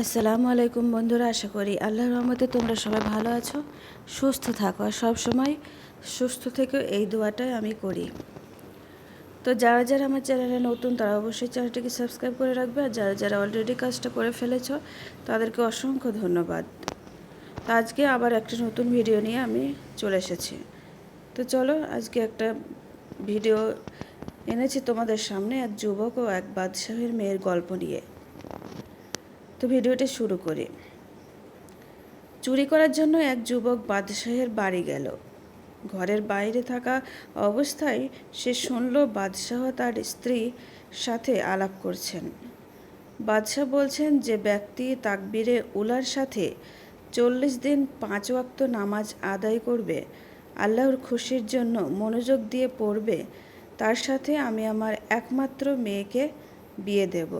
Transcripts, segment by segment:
আসসালামু আলাইকুম বন্ধুরা, আশা করি আল্লাহর রহমতে তোমরা সবাই ভালো আছো, সুস্থ থাকো। আর সবসময় সুস্থ থেকেও এই দোয়াটাই আমি করি। তো যারা যারা আমার চ্যানেলে নতুন, তারা অবশ্যই চ্যানেলটিকে সাবস্ক্রাইব করে রাখবে। আর যারা যারা অলরেডি কাজটা করে ফেলেছ, তাদেরকে অসংখ্য ধন্যবাদ। তো আজকে আবার একটা নতুন ভিডিও নিয়ে আমি চলে এসেছি। তো চলো, আজকে একটা ভিডিও এনেছি তোমাদের সামনে, এক যুবক ও এক বাদশাহের মেয়ের গল্প নিয়ে। তো ভিডিওটি শুরু করি। চুরি করার জন্য এক যুবক বাদশাহের বাড়ি গেল। ঘরের বাইরে থাকা অবস্থায় সে শুনল বাদশাহ তার স্ত্রী সাথে আলাপ করছেন। বাদশাহ বলছেন যে ব্যক্তি তাকবীরে উলার সাথে চল্লিশ দিন পাঁচ ওয়াক্ত নামাজ আদায় করবে, আল্লাহর খুশির জন্য মনোযোগ দিয়ে পড়বে, তার সাথে আমি আমার একমাত্র মেয়েকে বিয়ে দেব।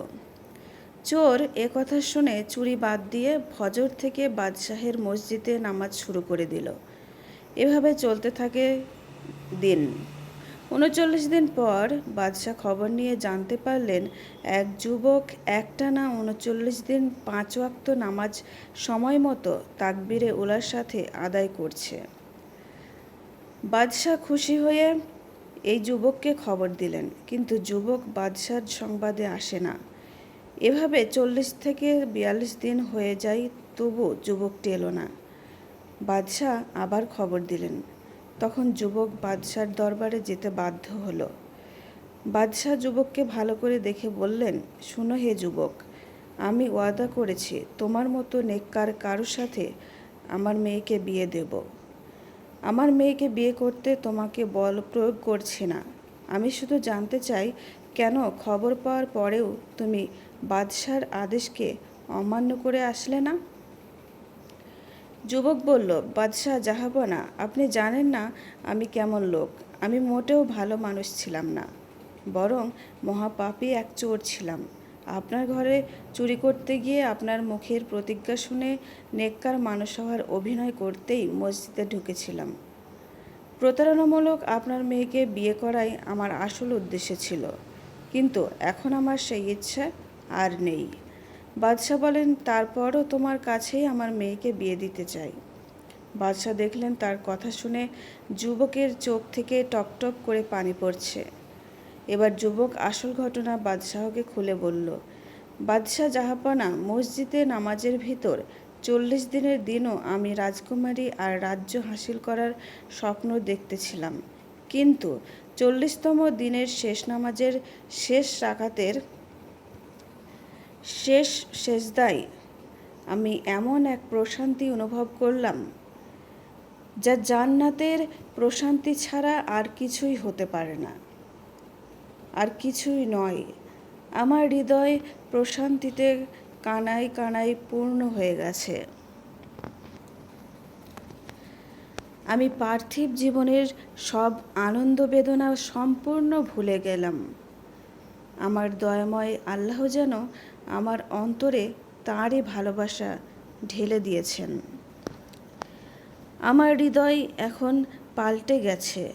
চোর কথা শুনে চুরি বাদ দিয়ে ফজর থেকে বাদশাহের মসজিদে নামাজ শুরু করে দিল। এভাবে চলতে থাকে দিন। উনচল্লিশ দিন পর বাদশাহ খবর নিয়ে জানতে পারলেন, এক যুবক একটানা উনচল্লিশ দিন পাঁচ ওয়াক্ত নামাজ সময় মতো তাকবিরে ওলার সাথে আদায় করছে। বাদশাহ খুশি হয়ে এই যুবককে খবর দিলেন, কিন্তু যুবক বাদশার সংবাদে আসে না। এভাবে চল্লিশ থেকে বিয়াল্লিশ দিন হয়ে যায়, তবু যুবকটি এলো না। বাদশাহ আবার খবর দিলেন। তখন যুবক বাদশার দরবারে যেতে বাধ্য হলো। বাদশাহ যুবককে ভালো করে দেখে বললেন, শুনো হে যুবক, আমি ওয়াদা করেছি, তোমার মতো নেককার কারোর সাথে আমার মেয়েকে বিয়ে দেব। আমার মেয়েকে বিয়ে করতে তোমাকে বল প্রয়োগ করছি না। আমি শুধু জানতে চাই কেন খবর পাওয়ার পরেও তুমি বাদশার আদেশকে অমান্য করে আসলে না? যুবক বলল, বাদশাহ জাহাবনা আপনি জানেন না আমি কেমন লোক। আমি মোটেও ভালো মানুষ ছিলাম না। বরং মহাপাপী এক চোর ছিলাম। আপনার ঘরে চুরি করতে গিয়ে আপনার মুখের প্রতিজ্ঞা শুনে নেককার মানুষ হওয়ার অভিনয় করতেই মসজিদে ঢুকেছিলাম। প্রতারণামূলক আপনার মেয়েকে বিয়ে করাই আমার আসল উদ্দেশ্য ছিল। কিন্তু এখন আমার সেই ইচ্ছা আর নেই। বাদশাহ বলেন, তারপরও তোমার কাছেই আমার মেয়েকে বিয়ে দিতে চাই। বাদশাহ দেখলেন তার কথা শুনে যুবকের চোখ থেকে টকটক করে পানি পড়ছে। এবার যুবক আসল ঘটনা বাদশাহকে খুলে বলল, বাদশাহ জাহাপানা, মসজিদে নামাজের ভিতর চল্লিশ দিনের দিনও আমি রাজকুমারী আর রাজ্য হাসিল করার স্বপ্ন দেখতেছিলাম। কিন্তু চল্লিশতম দিনের শেষ নামাজের শেষ রাকাতের শেষ শেষদায় আমি এমন এক প্রশান্তি অনুভব করলাম, যা জান্নাতের প্রশান্তি ছাড়া আর কিছুই হতে পারে না। আর কিছুই নয়, আমার হৃদয় প্রশান্তিতে কানায় কানায় পূর্ণ হয়ে গেছে। আমি পার্থিব জীবনের সব আনন্দ বেদনা সম্পূর্ণ ভুলে গেলাম। আমার দয়াময় আল্লাহ যেন আমার অন্তরে তাঁরই ভালোবাসা ঢেলে দিয়েছেন। আমার হৃদয় এখন পাল্টে গেছে।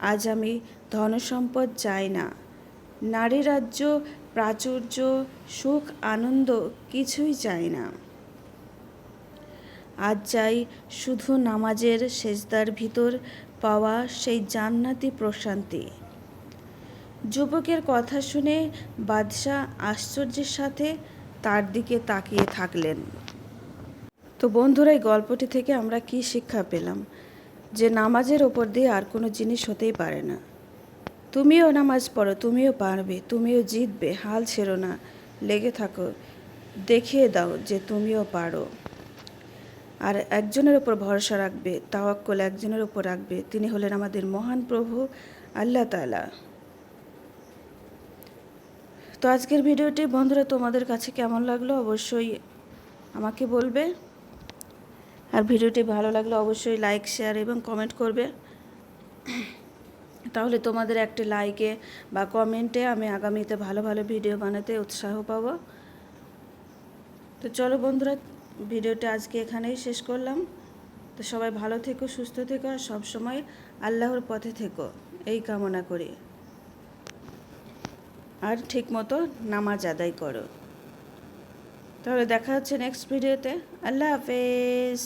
আজ আমি ধনসম্পদ চাই না। নারী রাজ্য, প্রাচুর্য, সুখ, আনন্দ কিছুই চাই না। আজ চাই শুধু নামাজের সেজদার ভিতর পাওয়া সেই জান্নাতি প্রশান্তি। যুবকের কথা শুনে বাদশাহ আশ্চর্যের সাথে তার দিকে তাকিয়ে থাকলেন। তো বন্ধুরা, এই গল্পটি থেকে আমরা কি শিক্ষা পেলাম? যে নামাজের ওপর দিয়ে আর কোনো জিনিস হতেই পারে না। তুমিও নামাজ পড়ো, তুমিও পারবে, তুমিও জিতবে, হাল ছেড়ো না, লেগে থাকো, দেখিয়ে দাও যে তুমিও পারো। আর একজনের ওপর ভরসা রাখবে, তাওয়াক্কল একজনের ওপর রাখবে, তিনি হলেন আমাদের মহান প্রভু আল্লাহ তালা তো আজকের ভিডিওটি বন্ধুরা তোমাদের কাছে কেমন লাগল অবশ্যই আমাকে বলবে। আর ভিডিওটি ভালো লাগলে অবশ্যই লাইক, শেয়ার এবং কমেন্ট করবে। তাহলে তোমাদের একটি লাইকে বা কমেন্টে আমি আগামীতে ভালো ভালো ভিডিও বানাতে উৎসাহ পাবো। তো চলো বন্ধুরা ভিডিওটা আজকে এখানেই শেষ করলাম। তো সবাই ভালো থেকো, সুস্থ থেকো, আর সবসময় আল্লাহর পথে থেকো। এই কামনা করি। আর ঠিক মতো নামাজ আদায় করো। তাহলে দেখা হচ্ছে নেক্সট ভিডিওতে আল্লাহ হাফেজ।